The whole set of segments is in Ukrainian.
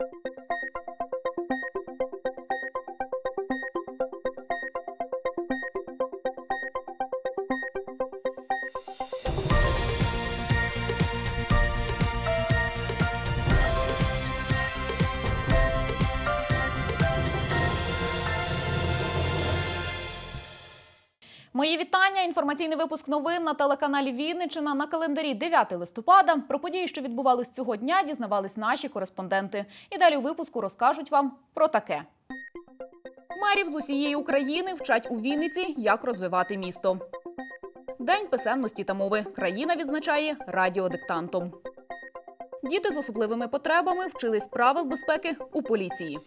Thank you. Мої вітання. Інформаційний випуск новин на телеканалі Вінниччина на календарі 9 листопада. Про події, що відбувались цього дня, дізнавались наші кореспонденти. І далі у випуску розкажуть вам про таке. Мерів з усієї України вчать у Вінниці, як розвивати місто. День писемності та мови. Країна відзначає радіодиктантом. Діти з особливими потребами вчились правил безпеки у поліції.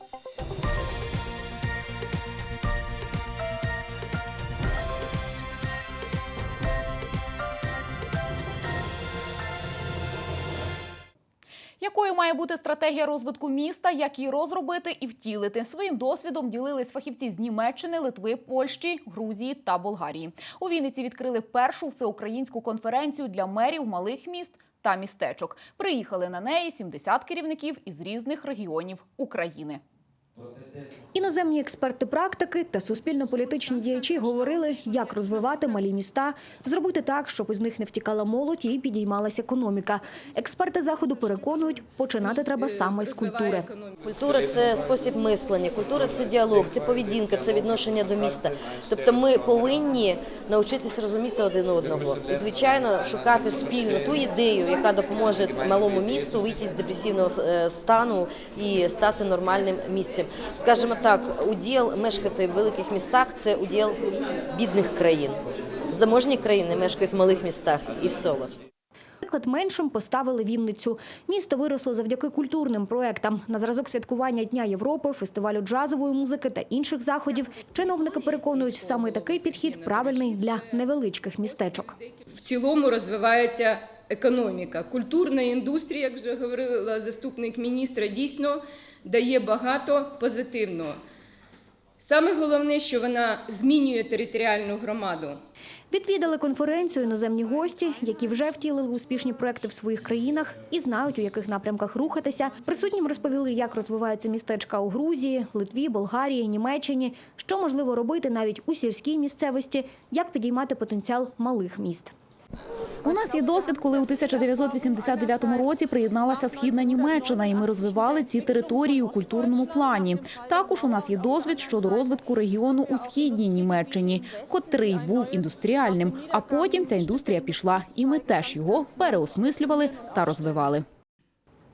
Якою має бути стратегія розвитку міста, як її розробити і втілити? Своїм досвідом ділились фахівці з Німеччини, Литви, Польщі, Грузії та Болгарії. У Вінниці відкрили першу всеукраїнську конференцію для мерів малих міст та містечок. Приїхали на неї 70 керівників із різних регіонів України. Іноземні експерти практики та суспільно-політичні діячі говорили, як розвивати малі міста, зробити так, щоб із них не втікала молодь і підіймалася економіка. Експерти заходу переконують, починати треба саме з культури. Культура це спосіб мислення, культура це діалог, це поведінка, це відношення до міста. Тобто ми повинні навчитись розуміти один одного і, звичайно, шукати спільно ту ідею, яка допоможе малому місту вийти з депресивного е, стану і стати нормальним місцем. Скажімо так, уділ мешкати в великих містах це уділ бідних країн. Заможні країни мешкають в малих містах і в селах. Приклад меншим поставили Вінницю. Місто виросло завдяки культурним проектам. На зразок святкування Дня Європи, фестивалю джазової музики та інших заходів. Чиновники переконують, саме такий підхід правильний для невеличких містечок. в цілому розвивається економіка. Культурна індустрія, як вже говорила заступник міністра, дійсно дає багато позитивного. Саме головне, що вона змінює територіальну громаду. Відвідали конференцію іноземні гості, які вже втілили успішні проекти в своїх країнах і знають, у яких напрямках рухатися. Присутнім розповіли, як розвиваються містечка у Грузії, Литві, Болгарії, Німеччині, що можливо робити навіть у сільській місцевості, як підіймати потенціал малих міст. У нас є досвід, коли у 1989 році приєдналася східна Німеччина, і ми розвивали ці території у культурному плані. Також у нас є досвід щодо розвитку регіону у східній Німеччині, котрий був індустріальним. А потім ця індустрія пішла, і ми теж його переосмислювали та розвивали.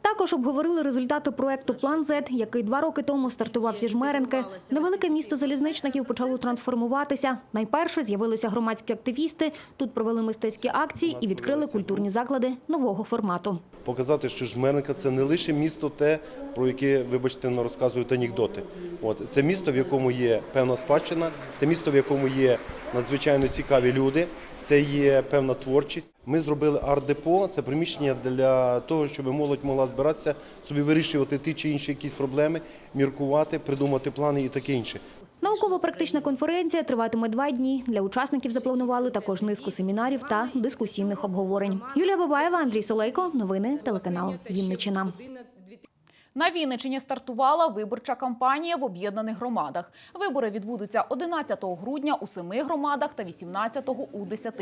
Також обговорили результати проекту План З, який два роки тому стартував зі жмеренки. Невелике місто залізничників почало трансформуватися. Найперше з'явилися громадські активісти. Тут провели мистецькі акції і відкрили культурні заклади нового формату. показати, що Жмеренка це не лише місто, те, про яке, вибачте, не розказують анекдоти. От це місто, в якому є певна спадщина, це місто, в якому є надзвичайно цікаві люди, це є певна творчість. Ми зробили арт-депо, це приміщення для того, щоб молодь могла збиратися, собі вирішувати ті чи інші якісь проблеми, міркувати, придумати плани і таке інше. Науково-практична конференція триватиме два дні. Для учасників запланували також низку семінарів та дискусійних обговорень. Юлія Бабаєва, Андрій Солейко. Новини телеканал Вінниччина. На Вінниччині стартувала виборча кампанія в об'єднаних громадах. Вибори відбудуться 11 грудня у семи громадах та 18 у 10.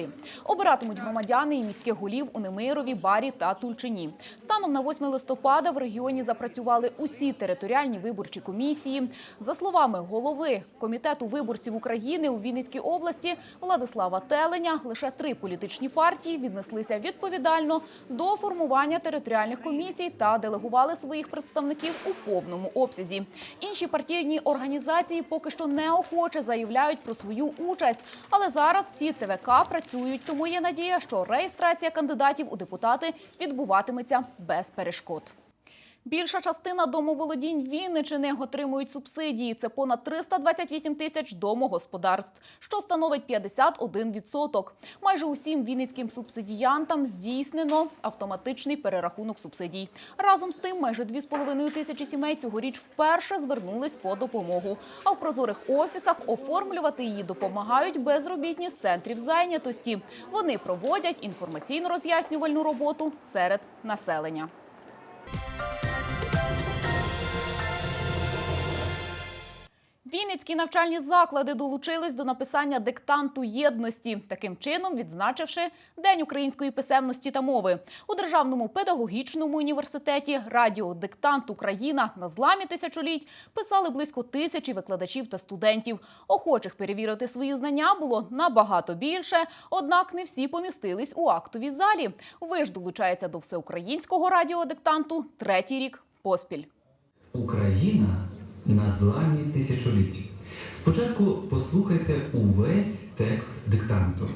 Обиратимуть громадяни і міських голів у Немирові, Барі та Тульчині. Станом на 8 листопада в регіоні запрацювали усі територіальні виборчі комісії. За словами голови комітету виборців України у Вінницькій області Владислава Теленя, лише три політичні партії віднеслися відповідально до формування територіальних комісій та делегували своїх представників у повному обсязі. Інші партійні організації поки що неохоче заявляють про свою участь, але зараз всі ТВК працюють. Тому є надія, що реєстрація кандидатів у депутати відбуватиметься без перешкод. Більша частина домоволодінь Вінничини отримують субсидії. Це понад 328 тисяч домогосподарств, що становить 51%. Майже усім вінницьким субсидіянтам здійснено автоматичний перерахунок субсидій. Разом з тим, майже 2,5 тисячі сімей цьогоріч вперше звернулись по допомогу. А в прозорих офісах оформлювати її допомагають безробітні з центрів зайнятості. Вони проводять інформаційно-роз'яснювальну роботу серед населення. Вінницькі навчальні заклади долучились до написання диктанту єдності, таким чином відзначивши День української писемності та мови. У Державному педагогічному університеті радіодиктант Україна на зламі тисячоліть писали близько тисячі викладачів та студентів. Охочих перевірити свої знання було набагато більше, однак не всі помістились у актовій залі. Виш долучається до всеукраїнського радіодиктанту третій рік поспіль. Україна на зламі тисячоліть. Спочатку послухайте увесь текст диктанту.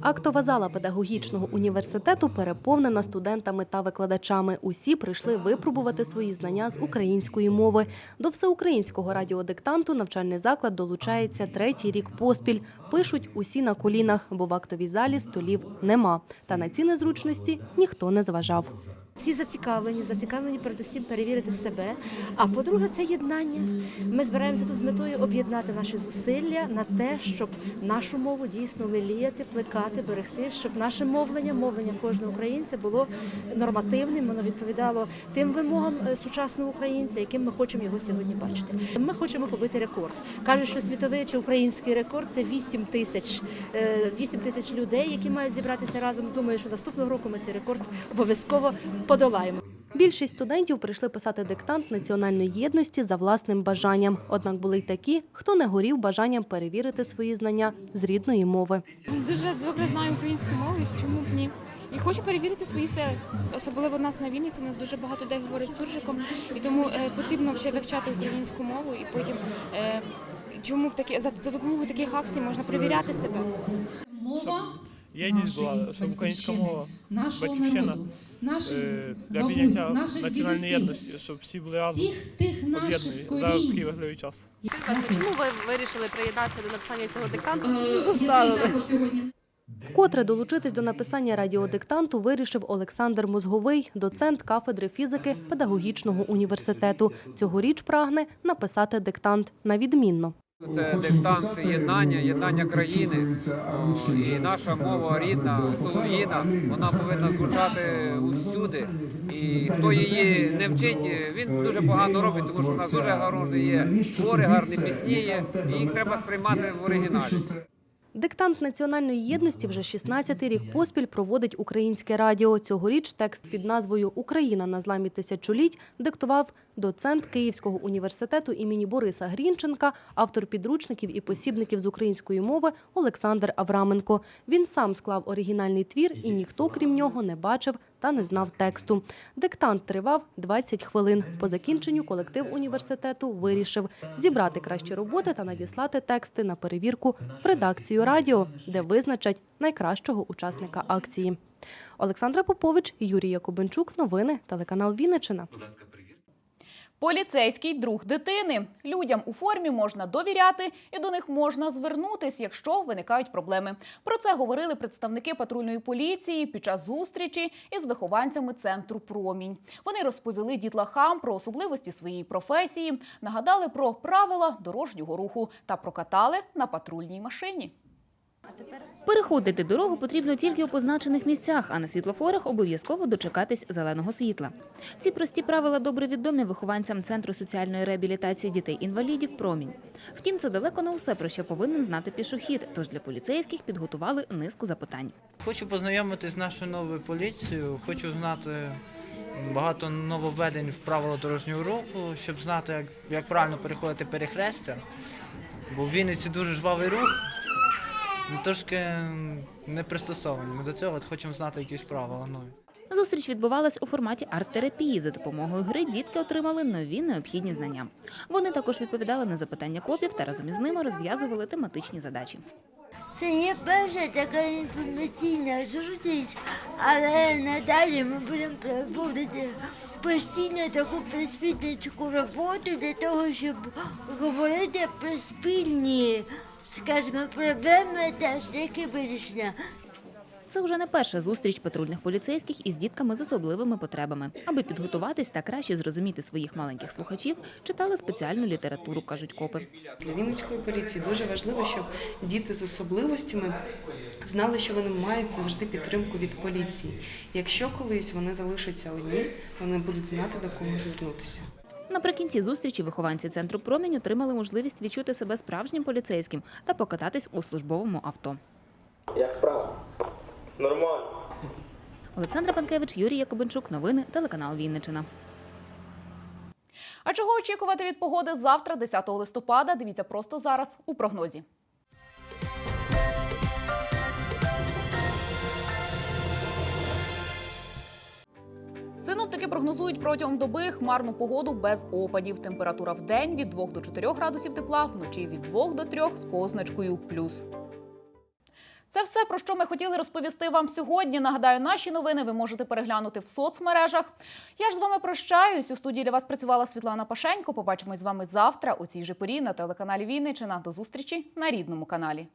Актова зала педагогічного університету переповнена студентами та викладачами. Усі прийшли випробувати свої знання з української мови. До всеукраїнського радіодиктанту навчальний заклад долучається третій рік поспіль. Пишуть усі на колінах, бо в актовій залі столів нема. Та на ці незручності ніхто не зважав. Всі зацікавлені, зацікавлені передусім перевірити себе. А по-друге, це єднання. Ми збираємося тут з метою об'єднати наші зусилля на те, щоб нашу мову дійсно леліяти, плекати, берегти, щоб наше мовлення, мовлення кожного українця було нормативним, воно відповідало тим вимогам е, сучасного українця, яким ми хочемо його сьогодні бачити. Ми хочемо побити рекорд. Кажуть, що світовий чи український рекорд це 8 тисяч, е, 8 тисяч людей, які мають зібратися разом. Думаю, що наступного року ми цей рекорд обов'язково подолаємо. Більшість студентів прийшли писати диктант національної єдності за власним бажанням. Однак були й такі, хто не горів бажанням перевірити свої знання з рідної мови. Дуже добре знаю українську мову, і чому б ні. І хочу перевірити свої сили. Особливо в нас на Вінниці, нас дуже багато де говорить суржиком, і тому е, потрібно ще вивчати українську мову і потім е, чому б такі за, за допомогою таких акцій можна перевіряти себе. Мова єдність була, щоб українська мова, батьківщина е, для підняття національної єдності, щоб всі були разом об'єднані за такий важливий час. Чому ви вирішили приєднатися до написання цього диктанту? Вкотре долучитись до написання радіодиктанту вирішив Олександр Мозговий, доцент кафедри фізики педагогічного університету. Цьогоріч прагне написати диктант на відмінно. Це диктант єднання, єднання країни. І наша мова рідна, солов'їна, вона повинна звучати усюди. І хто її не вчить, він дуже погано робить, тому що в нас дуже гарні є твори, гарні пісні є, і їх треба сприймати в оригіналі. Диктант національної єдності вже 16-й рік поспіль проводить українське радіо. Цьогоріч текст під назвою Україна на зламі тисячоліть диктував доцент Київського університету імені Бориса Грінченка, автор підручників і посібників з української мови Олександр Авраменко. Він сам склав оригінальний твір, і ніхто, крім нього, не бачив та не знав тексту. Диктант тривав 20 хвилин. По закінченню колектив університету вирішив зібрати кращі роботи та надіслати тексти на перевірку в редакцію радіо, де визначать найкращого учасника акції. Олександра Попович, Юрій Якубенчук. Новини телеканал Вінниччина. Поліцейський друг дитини. Людям у формі можна довіряти і до них можна звернутись, якщо виникають проблеми. Про це говорили представники патрульної поліції під час зустрічі із вихованцями центру Промінь. Вони розповіли дітлахам про особливості своєї професії, нагадали про правила дорожнього руху та прокатали на патрульній машині. Переходити дорогу потрібно тільки у позначених місцях, а на світлофорах обов'язково дочекатись зеленого світла. Ці прості правила добре відомі вихованцям Центру соціальної реабілітації дітей-інвалідів «Промінь». Втім, це далеко не усе, про що повинен знати пішохід, тож для поліцейських підготували низку запитань. Хочу познайомитись з нашою новою поліцією, хочу знати багато нововведень в правила дорожнього руху, щоб знати, як, як правильно переходити перехрестя. Бо в Вінниці дуже жвавий рух. Ми трошки не пристосовані. Ми до цього от хочемо знати якісь правила нові. Зустріч відбувалась у форматі арт-терапії. За допомогою гри дітки отримали нові необхідні знання. Вони також відповідали на запитання копів та разом із ними розв'язували тематичні задачі. Це є перша така інформаційна зустріч, але надалі ми будемо проводити постійно таку просвітницьку роботу для того, щоб говорити про спільні, скажімо, проблеми та шляхи вирішення. Це вже не перша зустріч патрульних поліцейських із дітками з особливими потребами. Аби підготуватись та краще зрозуміти своїх маленьких слухачів, читали спеціальну літературу, кажуть копи. Для Вінницької поліції дуже важливо, щоб діти з особливостями знали, що вони мають завжди підтримку від поліції. Якщо колись вони залишаться одні, вони будуть знати до кого звернутися. Наприкінці зустрічі вихованці центру промінь отримали можливість відчути себе справжнім поліцейським та покататись у службовому авто. Як справа? Нормально. Олександра Панкевич, Юрій Якобинчук. Новини телеканал Вінничина. А чого очікувати від погоди завтра, 10 листопада? Дивіться просто зараз у прогнозі. Синоптики прогнозують протягом доби хмарну погоду без опадів. Температура в день від 2 до 4 градусів тепла, вночі від 2 до 3 з позначкою плюс. Це все про що ми хотіли розповісти вам сьогодні. Нагадаю, наші новини ви можете переглянути в соцмережах. Я ж з вами прощаюсь. У студії для вас працювала Світлана Пашенько. Побачимось з вами завтра у цій же порі на телеканалі Вінничина. До зустрічі на рідному каналі.